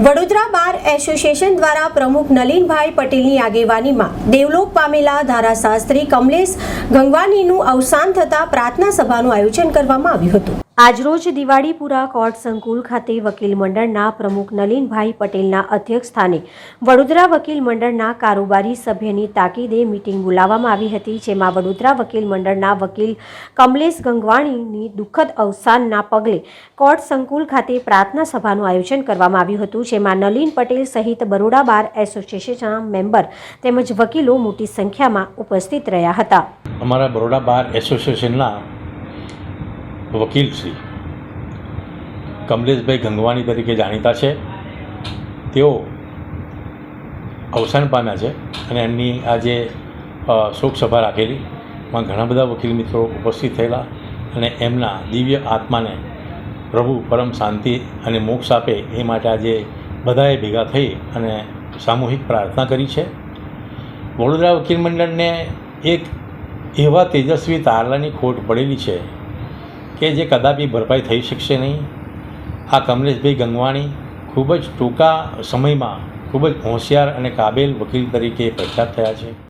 Vadodara bar association દ્વારા પ્રમુખ નલિનભાઈ પટેલની આગેવાનીમાં દેવલોક પામેલા ધારાશાસ્ત્રી કમલેશ ગંગવાનીનું અવસાન થતાં પ્રાર્થના સભાનું આયોજન કરવામાં આવ્યું હતું. આજરોજ દિવાળીપુરા કોર્ટ સંકુલ ખાતે વકીલ મંડળના પ્રમુખ નલિનભાઈ પટેલના અધ્યક્ષ સ્થાને વડોદરા વકીલ મંડળના કારોબારી સભ્યની તાકીદે મિટિંગ બોલાવવામાં આવી હતી, જેમાં વડોદરા વકીલ મંડળના વકીલ કમલેશ ગંગવાણીની દુઃખદ અવસાનના પગલે કોર્ટ સંકુલ ખાતે પ્રાર્થના સભાનું આયોજન કરવામાં આવ્યું હતું, જેમાં નલિન પટેલ સહિત બરોડા બાર એસોસિએશનના મેમ્બર તેમજ વકીલો મોટી સંખ્યામાં ઉપસ્થિત રહ્યા હતા. અમારા બરોડા બાર એસોસિએશનના વકીલ શ્રી કમલેશભાઈ ગંગવાણી તરીકે જાણીતા છે. તેઓ અવસાન પામ્યા છે અને એમની આજે શોકસભા શોક સભા રાખેલી. માં ઘણા બધા વકીલ મિત્રો ઉપસ્થિત થયેલા અને એમના દિવ્ય આત્માને પ્રભુ પરમ શાંતિ અને મોક્ષ આપે એ માટે આજે બધાએ ભેગા થઈ અને સામૂહિક પ્રાર્થના કરી છે. વડોદરા વકીલ મંડળને એક એવા તેજસ્વી તારલાની ખોટ પડેલી છે કે જે કદાપી ભરપાઈ થઈ શકશે નહીં. આ કમલેશભાઈ ગંગવાણી ખૂબ જ ટૂંકા સમયમાં ખૂબ જ હોશિયાર અને કાબેલ વકીલ તરીકે પ્રખ્યાત થયા છે.